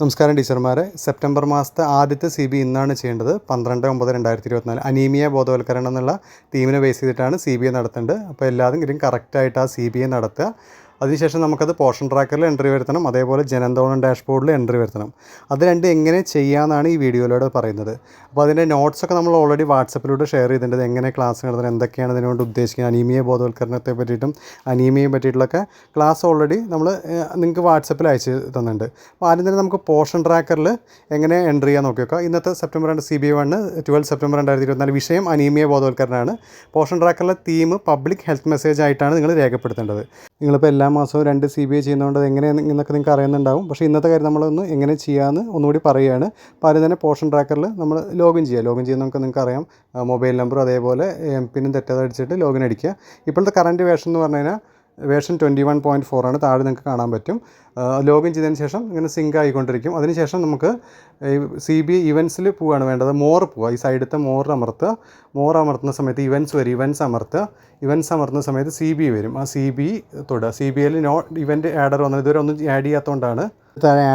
നമസ്കാരം ടീച്ചർമാരെ. സെപ്റ്റംബർ മാസത്തെ ആദ്യത്തെ സി ബി ഇന്നാണ് ചെയ്യേണ്ടത്. പന്ത്രണ്ട് ഒമ്പത് രണ്ടായിരത്തി ഇരുപത്തിനാല് അനീമിയ ബോധവൽക്കരണം എന്നുള്ള തീമിനെ ബേസ് ചെയ്തിട്ടാണ് സി ബി എ നടത്തേണ്ടത്. അപ്പോൾ എല്ലാവരും കറക്റ്റായിട്ട് ആ സി ബി എ നടത്തുക. അതിനുശേഷം നമുക്കത് പോർഷൻ ട്രാക്കറിൽ എൻട്രി വരുത്തണം അതേപോലെ ജനന്തോളം ഡാഷ്ബോർഡിൽ എൻട്രി വരുത്തണം. അത് രണ്ട് എങ്ങനെ ചെയ്യാമെന്നാണ് ഈ വീഡിയോയിലൂടെ പറയുന്നത്. അപ്പോൾ അതിന്റെ നോട്ട്സൊക്കെ നമ്മൾ ഓൾറെഡി വാട്സപ്പിലൂടെ ഷെയർ ചെയ്തിട്ടുണ്ട്. എങ്ങനെ ക്ലാസ് നടത്തുന്നത് എന്തൊക്കെയാണ് ഇതിനുകൊണ്ട് ഉദ്ദേശിക്കുന്നത് അനീമിയ ബോധവൽക്കരണത്തെ പറ്റിയിട്ടും അനീമിയെ പറ്റിയിട്ടുള്ളൊക്കെ ക്ലാസ് ഓൾറെഡി നമ്മൾ നിങ്ങൾക്ക് വാട്സപ്പിൽ അയച്ച് തന്നിട്ടുണ്ട്. അപ്പോൾ ആദ്യം തന്നെ നമുക്ക് പോർഷൻ ട്രാക്കറിൽ എങ്ങനെ എൻട്രി ചെയ്യാൻ നോക്കി നോക്കാം ഇന്നത്തെ സെപ്റ്റംബർ രണ്ട് C B I one twelve September രണ്ടായിരത്തി ഇരുപത്തിനാല് വിഷയം അനീമിയ ബോധവൽക്കരണമാണ്. പോർഷൻ ട്രാക്കറിലെ തീം പബ്ലിക് ഹെൽത്ത് മെസ്സേജ് ആയിട്ടാണ് നിങ്ങൾ രേഖപ്പെടുത്തേണ്ടത്. നിങ്ങളിപ്പോൾ എല്ലാ മാസവും രണ്ട് സി ബി ഐ ചെയ്യുന്നതുകൊണ്ട് അത് എങ്ങനെയാണ് എന്നൊക്കെ നിങ്ങൾക്ക് അറിയുന്നുണ്ടാവും. പക്ഷേ ഇന്നത്തെ കാര്യം നമ്മളൊന്ന് എങ്ങനെ ചെയ്യാമെന്ന് ഒന്നുകൂടി പറയുകയാണ്. അപ്പോൾ ആദ്യം തന്നെ പോർഷൻ ട്രാക്കറിൽ നമ്മൾ ലോഗിൻ ചെയ്യുക. ലോഗിൻ ചെയ്യുന്ന നമുക്ക് നിങ്ങൾക്ക് അറിയാം. മൊബൈൽ നമ്പറും അതേപോലെ എം പിന്നും തെറ്റാതെ അടിച്ചിട്ട് ലോഗിൻ അടിക്കുക. ഇപ്പോഴത്തെ കറണ്ട് വേഷൻ എന്ന് പറഞ്ഞു കഴിഞ്ഞാൽ version twenty one point four ആണ് താഴെ നിങ്ങൾക്ക് കാണാൻ പറ്റും. ലോഗിൻ ചെയ്തതിന് ശേഷം ഇങ്ങനെ സിങ്ക് ആയിക്കൊണ്ടിരിക്കും. അതിനുശേഷം നമുക്ക് സി ബി ഇവൻസിൽ പോവുകയാണ് വേണ്ടത്. മോർ പോവുക ഈ സൈഡത്തെ മോർ അമർത്തുക മോർ അമർത്തുന്ന സമയത്ത് ഇവൻസ് വരും. ഇവൻസ് അമർത്തുക ഇവൻസ് അമർത്തുന്ന സമയത്ത് സി ബി വരും. ആ സി ബി തൊടുക സി ബി ഐയിൽ നോ ഇവന്റ് ആഡർ വന്നത് ഇതുവരെ ഒന്നും ആഡ് ചെയ്യാത്തതുകൊണ്ടാണ്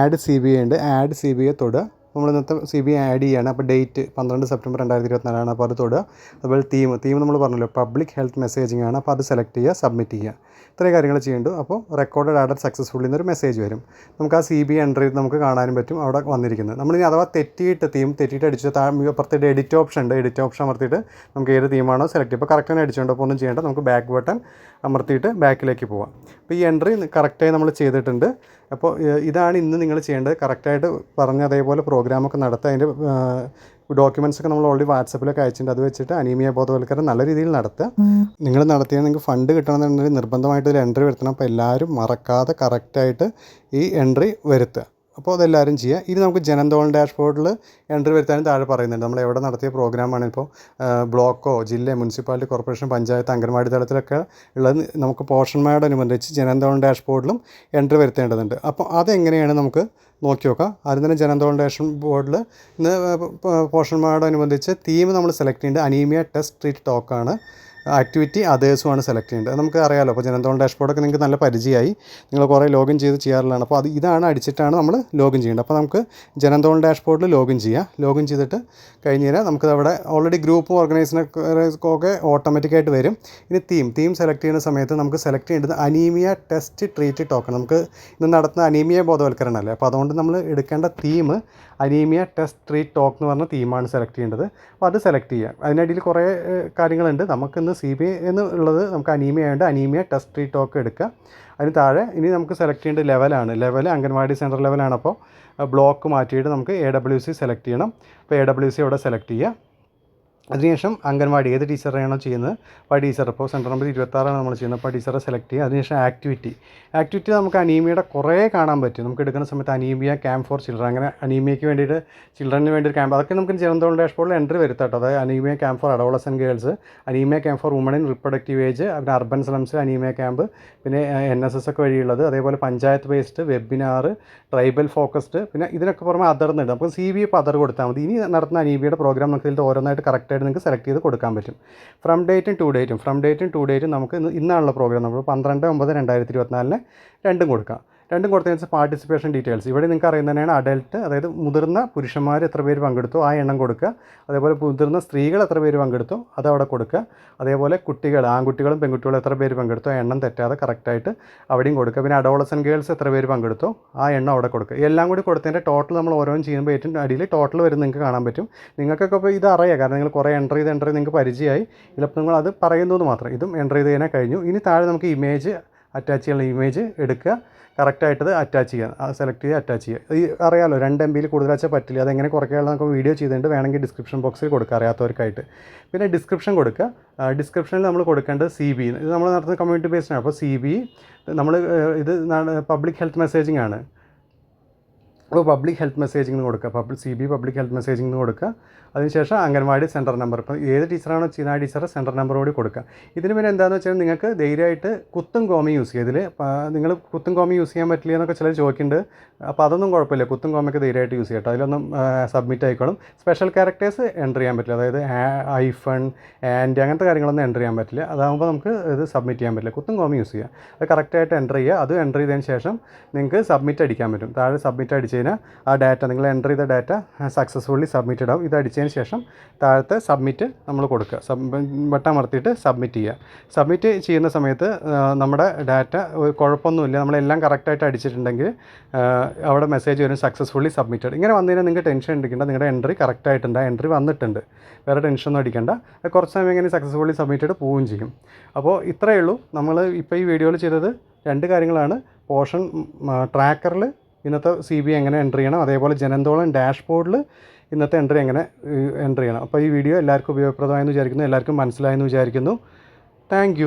ആഡ് സി ബി ഉണ്ട് ആഡ് സി ബി ഐ തൊടുക നമ്മൾ ഇന്നത്തെ സി ബി ആഡ് ചെയ്യുകയാണ് അപ്പോൾ ഡേറ്റ് പന്ത്രണ്ട് സെപ്റ്റംബർ രണ്ടായിരത്തി ഇരുപത്തിനാലാണ് അപ്പോൾ അത് തൊടുക. അതുപോലെ തീം തീം നമ്മൾ പറഞ്ഞല്ലോ പബ്ലിക് ഹെൽത്ത് മെസ്സേജിംഗ് ആണ്. അപ്പോൾ അത് സെലക്ട് ചെയ്യുക സബ്മിറ്റ് ചെയ്യുക. ഇത്രയും കാര്യങ്ങൾ ചെയ്യേണ്ടു അപ്പോൾ റെക്കോർഡ് ആഡർ സക്സസ്ഫുള്ളി എന്നൊരു മെസ്സേജ് വരും. നമുക്ക് ആ സി ബി ചെയ്ത് നമുക്ക് കാണാനും പറ്റും അവിടെ വന്നിരിക്കുന്നത്. നമ്മളിനി അഥവാ തെറ്റിയിട്ട് തീം തെറ്റിയിട്ട് അടിച്ച് താഴെ അപ്പുറത്തേക്ക് എഡിറ്റ് ഓപ്ഷൻ ഉണ്ട്. എഡിറ്റ് ഓപ്ഷൻ അമർത്തിയിട്ട് നമുക്ക് ഏത് തീമാണോ സെലക്ട് ചെയ്യുക. ഇപ്പോൾ കറക്റ്റ് തന്നെ അടിച്ചുകൊണ്ട് അപ്പോൾ ഒന്നും ചെയ്യേണ്ട. നമുക്ക് ബാക്ക് ബട്ടൺ അമർത്തിയിട്ട് ബാക്കിലേക്ക് പോവാം. അപ്പോൾ ഈ എൻട്രി കറക്റ്റായി നമ്മൾ ചെയ്തിട്ടുണ്ട്. അപ്പോൾ ഇതാണ് ഇന്ന് നിങ്ങൾ ചെയ്യേണ്ടത്. കറക്റ്റായിട്ട് പറഞ്ഞ അതേപോലെ പ്രോഗ്രാമൊക്കെ നടത്തുക അതിന്റെ ഡോക്യുമെന്റ്സ് ഒക്കെ നമ്മൾ ഓൾറെഡി വാട്സപ്പിലൊക്കെ അയച്ചിട്ടുണ്ട്. അത് വെച്ചിട്ട് അനീമിയ ബോധവൽക്കരണം നല്ല രീതിയിൽ നടത്തുക. നിങ്ങൾ നടത്തിയാൽ നിങ്ങൾക്ക് ഫണ്ട് കിട്ടണമെന്നുണ്ടെങ്കിൽ നിർബന്ധമായിട്ട് ഒരു എൻട്രി വരുത്തണം. അപ്പോൾ എല്ലാവരും മറക്കാതെ കറക്റ്റായിട്ട് ഈ എൻട്രി വരുത്തുക. അപ്പോൾ അതെല്ലാവരും ചെയ്യുക. ഇനി നമുക്ക് ജനന്തോൾ ഡാഷ്ബോർഡിൽ എൻട്രി വരുത്താനും താഴെ പറയുന്നുണ്ട്. നമ്മൾ എവിടെ നടത്തിയ പ്രോഗ്രാമാണ് ഇപ്പോൾ ബ്ലോക്കോ ജില്ല മുനിസിപ്പാലിറ്റി കോർപ്പറേഷൻ പഞ്ചായത്ത് അംഗൻവാടി തലത്തിലൊക്കെ ഉള്ളത് നമുക്ക് പോഷന്മാരോടനുബന്ധിച്ച് ജനന്തോൾ ഡാഷ്ബോർഡിലും എൻട്രി വരുത്തേണ്ടതുണ്ട്. അപ്പോൾ അതെങ്ങനെയാണ് നമുക്ക് നോക്കി നോക്കാം. ആദ്യം തന്നെ ജനന്തോൾ ഡാഷ് ബോർഡിൽ ഇന്ന് പോഷന്മാരോടനുബന്ധിച്ച് തീം നമ്മൾ സെലക്ട് ചെയ്യേണ്ടത് അനീമിയ ടെസ്റ്റ് ട്രീറ്റ് ടോക്കാണ്. ആക്ടിവിറ്റി അതേഴ്സുമാണ് സെലക്ട് ചെയ്യേണ്ടത്. നമുക്ക് അറിയാമല്ലോ അപ്പോൾ ജനന്തോൺ ഡാഷ്ബോർഡൊക്കെ നിങ്ങൾക്ക് നല്ല പരിചയമായി. നിങ്ങൾ കുറേ ലോഗിൻ ചെയ്ത് ചെയ്യാറുള്ളതാണ്. അപ്പോൾ അത് ഇതാണ് അടിച്ചിട്ടാണ് നമ്മൾ ലോഗിൻ ചെയ്യേണ്ടത്. അപ്പോൾ നമുക്ക് ജനന്തോൺ ഡാഷ്ബോർഡിൽ ലോഗിൻ ചെയ്യാം. ലോഗിൻ ചെയ്തിട്ട് കഴിഞ്ഞ് കഴിഞ്ഞാൽ നമുക്ക് അവിടെ ഓൾറെഡി ഗ്രൂപ്പ് ഓർഗനൈസിനൊക്കെ ഓട്ടോമാറ്റിക്കായിട്ട് വരും. ഇനി തീം തീം സെലക്ട് ചെയ്യുന്ന സമയത്ത് നമുക്ക് സെലക്ട് ചെയ്യേണ്ടത് അനീമിയ ടെസ്റ്റ് ട്രീറ്റ് ടോക്കൺ നമുക്ക് ഇന്ന് നടത്തുന്ന അനീമിയ ബോധവൽക്കരണമല്ലേ അപ്പോൾ അതുകൊണ്ട് നമ്മൾ എടുക്കേണ്ട theme anaemia test treat talk എന്ന് പറഞ്ഞ തീമാണ് സെലക്ട് ചെയ്യേണ്ടത്. അപ്പോൾ അത് സെലക്ട് ചെയ്യാം. അതിനിടയിൽ കുറേ കാര്യങ്ങളുണ്ട്. നമുക്കിന്ന് സി ബി എന്ന് ഉള്ളത് നമുക്ക് അനീമിയ ആയതുകൊണ്ട് അനീമിയ ടെസ്റ്റ് ട്രീറ്റ് ടോക്ക് എടുക്കുക അതിന് താഴെ ഇനി നമുക്ക് സെലക്ട് ചെയ്യേണ്ട ലെവലാണ് ലെവൽ അംഗൻവാടി സെന്റർ ലെവലാണ് അപ്പോൾ ബ്ലോക്ക് മാറ്റിയിട്ട് നമുക്ക് എ ഡബ്ല്യു സി സെലക്ട് ചെയ്യണം. അപ്പോൾ എ ഡബ്ല്യു സി അവിടെ സെലക്ട് ചെയ്യുക അതിനുശേഷം അംഗൻവാടി ഏത് ടീച്ചറെയാണോ ചെയ്യുന്നത്? അപ്പോൾ ടീച്ചർ. ഇപ്പോൾ സെന്റർ നമ്പർ ഇരുപത്താറാണ് നമ്മൾ ചെയ്യുന്നത്. അപ്പോൾ ടീച്ചറെ സെലക്ട് ചെയ്യുക. അതിനുശേഷം ആക്ടിവിറ്റി. ആക്ടിവിറ്റി നമുക്ക് അനീമിയയുടെ കുറേ കാണാൻ പറ്റും. നമുക്ക് എടുക്കുന്ന സമയത്ത് അനീമിയ ക്യാമ്പ് ഫോർ ചിൽഡ്രൻ. അങ്ങനെ അനീമിയയ്ക്ക് വേണ്ടിയിട്ട് ചിൽഡ്രന് വേണ്ടി ഒരു ക്യാമ്പ് അതൊക്കെ നമുക്ക് ജനന്തോളം ഡാഷ്ബോർഡിൽ എൻട്രി വരുത്താട്ടോ അതായത് anaemia camp for adolescent girls anaemia camp for women in reproductive age പിന്നെ അർബൻ സ്ലംസ് അനീമിയ ക്യാമ്പ് പിന്നെ എൻ എസ് എസ് ഒക്കെ വഴിയുള്ളത്. അതേപോലെ panchayat based webinar tribal focused പിന്നെ ഇതിനൊക്കെ പുറമെ അതർന്നുണ്ട്. നമുക്ക് സി ബി ഇപ്പോൾ അതർ കൊടുത്താൽ മതി. ഇനി നടത്തുന്ന അനീമിയുടെ പ്രോഗ്രാം നമുക്ക് ഇതിൽ ഓരോന്നായിട്ട് കറക്റ്റായിട്ട് നിങ്ങൾക്ക് സെലക്ട് ചെയ്ത് കൊടുക്കാൻ പറ്റും. ഫ്രം ഡേറ്റും ടു ഡേറ്റും ഫ്രം ഡേറ്റും ടു ഡേറ്റും നമുക്ക് ഇന്ന് ഇന്നാണുള്ള പ്രോഗ്രാം നമ്മൾ പന്ത്രണ്ട് ഒമ്പത് രണ്ടായിരത്തി ഇരുപത്തിനാലിന് രണ്ടും കൊടുക്കാം. രണ്ടും കൊടുത്തതിന് വെച്ചാൽ പാർട്ടിസിപ്പേഷൻ ഡീറ്റെയിൽസ് ഇവിടെ നിങ്ങൾക്ക് അറിയുന്നതന്നെയാണ് അഡൽട്ട് അതായത് മുതിർന്ന പുരുഷന്മാർ എത്ര പേര് പങ്കെടുത്തു ആ എണ്ണം കൊടുക്കുക. അതേപോലെ മുതിർന്ന സ്ത്രീകൾ എത്ര പേര് പങ്കെടുത്തു അത് അവിടെ കൊടുക്കുക. അതേപോലെ കുട്ടികൾ ആൺകുട്ടികളും പെൺകുട്ടികളും എത്ര പേര് പങ്കെടുത്തു ആ എണ്ണം തെറ്റാതെ കറക്റ്റായിട്ട് അവിടെയും കൊടുക്കുക. പിന്നെ അഡോളസൻ ഗേൾസ് എത്ര പേര് പങ്കെടുത്തു ആ എണ്ണം അവിടെ കൊടുക്കുക. എല്ലാം കൂടി കൊടുത്തതിന്റെ ടോട്ടൽ നമ്മൾ ഓരോന്നും ചെയ്യുമ്പോൾ ഏറ്റവും അടിയിൽ ടോട്ടൽ വരും നിങ്ങൾക്ക് കാണാൻ പറ്റും. നിങ്ങൾക്കൊക്കെ ഇപ്പോൾ ഇത് അറിയാം കാരണം നിങ്ങൾ കുറേ എന്റർ ചെയ്ത് എന്റർ ചെയ്ത് നിങ്ങൾക്ക് പരിചയമായി. ഇതിലപ്പോൾ നിങ്ങൾ അത് പറയുന്നത് മാത്രം. ഇതും എന്റർ ചെയ്ത് കഴിഞ്ഞു. ഇനി താഴെ നമുക്ക് ഇമേജ് അറ്റാച്ച് ചെയ്യാനുള്ള ഇമേജ് എടുക്കുക. കറക്റ്റായിട്ടത് അറ്റാച്ച് ചെയ്യുക. സെലക്ട് ചെയ്ത് അറ്റാച്ച് ചെയ്യുക. ഈ അറിയാമല്ലോ രണ്ട് എം ബിയിൽ കൂടുതൽ വെച്ചാൽ പറ്റില്ല. അതെങ്ങനെ കുറയ്ക്കാനുള്ള നമുക്ക് വീഡിയോ ചെയ്തിട്ടുണ്ട്. വേണമെങ്കിൽ ഡിസ്ക്രിപ്ഷൻ ബോക്സിൽ കൊടുക്കുക അറിയാത്തവർക്കായിട്ട്. പിന്നെ ഡിസ്ക്രിപ്ഷൻ കൊടുക്കുക. ഡിസ്ക്രിപ്ഷനിൽ നമ്മൾ കൊടുക്കേണ്ടത് സി ബി ഇത് നമ്മൾ നടത്തുന്ന കമ്മ്യൂണിറ്റി ബേസ്ഡാണ് അപ്പോൾ സി ബി നമ്മൾ ഇത് പബ്ലിക് ഹെൽത്ത് മെസ്സേജിംഗ് ആണ്. അപ്പോൾ പബ്ലിക് ഹെൽത്ത് മെസ്സേജിങ് കൊടുക്കുക. Public C B public health messaging കൊടുക്കുക. അതിനുശേഷം അംഗൻവാടി സെന്റർ നമ്പർ ഇപ്പം ഏത് ടീച്ചറാണോ ചെയ്യുന്ന ആ ടീച്ചറെ സെന്റർ കൂടി കൊടുക്കുക. ഇതിന് പിന്നെ എന്താണെന്ന് വെച്ചാൽ നിങ്ങൾക്ക് ധൈര്യമായിട്ട് കുത്തും കോമി യൂസ് ചെയ്യുക ഇതിൽ നിങ്ങൾ കുത്തും കോമി യൂസ് ചെയ്യാൻ പറ്റില്ല എന്നൊക്കെ ചിലർ ചോദിക്കുന്നുണ്ട്. അപ്പോൾ അതൊന്നും കുഴപ്പമില്ല. കുത്തും കോമയൊക്കെ ധൈര്യമായിട്ട് യൂസ് ചെയ്യട്ടോ അതിലൊന്നും സബ്മിറ്റ് ആയിക്കോളും. സ്പെഷ്യൽ ക്യാരക്ടേഴ്സ് എന്റർ ചെയ്യാൻ പറ്റില്ല. അതായത് ഐഫൺ ആൻഡ് അങ്ങനത്തെ കാര്യങ്ങളൊന്നും എന്റർ ചെയ്യാൻ പറ്റില്ല. അതാകുമ്പോൾ നമുക്ക് ഇത് സബ്മിറ്റ് ചെയ്യാൻ പറ്റില്ല. കുത്തും കോമി യൂസ് ചെയ്യുക അത് കറക്റ്റായിട്ട് എന്റർ ചെയ്യുക. അത് എന്റർ ചെയ്തതിന് ശേഷം നിങ്ങൾക്ക് സബ്മിറ്റ് അടിക്കാൻ പറ്റും. താഴെ സബ്മിറ്റ് അടിച്ച് വെച്ച് കഴിഞ്ഞാൽ ആ ഡാറ്റ നിങ്ങൾ എന്റർ ചെയ്ത ഡാറ്റ സക്സസ്ഫുള്ളി സബ്മിറ്റഡ് ആവും ഇത് അടിച്ചതിന് ശേഷം താഴത്തെ സബ്മിറ്റ് നമ്മൾ കൊടുക്കുക. സബ് ബട്ടൺ അമർത്തിയിട്ട് സബ്മിറ്റ് ചെയ്യുക. സബ്മിറ്റ് ചെയ്യുന്ന സമയത്ത് നമ്മുടെ ഡാറ്റ കുഴപ്പമൊന്നുമില്ല. നമ്മളെല്ലാം കറക്റ്റായിട്ട് അടിച്ചിട്ടുണ്ടെങ്കിൽ അവിടെ മെസ്സേജ് വരും സക്സസ്ഫുള്ളി സബ്മിറ്റഡ് ഇങ്ങനെ വന്നു കഴിഞ്ഞാൽ നിങ്ങൾക്ക് ടെൻഷൻ അടിക്കേണ്ട. നിങ്ങളുടെ എൻട്രി കറക്റ്റായിട്ടുണ്ട് ആ എൻട്രി വന്നിട്ടുണ്ട്. വേറെ ടെൻഷനൊന്നും അടിക്കേണ്ട. കുറച്ച് സമയം ഇങ്ങനെ സക്സസ്ഫുള്ളി സബ്മിറ്റഡ് പോവുകയും ചെയ്യും. അപ്പോൾ ഇത്രയേ ഉള്ളൂ. നമ്മൾ ഇപ്പോൾ ഈ വീഡിയോയിൽ ചെയ്തത് രണ്ട് കാര്യങ്ങളാണ്. പോർഷൻ ട്രാക്കറിൽ ഇന്നത്തെ സി ബി എങ്ങനെ എന്റർ ചെയ്യണം? അതേപോലെ ജനന്തോളം ഡാഷ്ബോർഡിൽ ഇന്നത്തെ എൻട്രി എങ്ങനെ എന്റർ ചെയ്യണം? അപ്പോൾ ഈ വീഡിയോ എല്ലാവർക്കും ഉപയോഗപ്രദമായെന്ന് വിചാരിക്കുന്നു എല്ലാവർക്കും മനസ്സിലായെന്ന് വിചാരിക്കുന്നു. താങ്ക്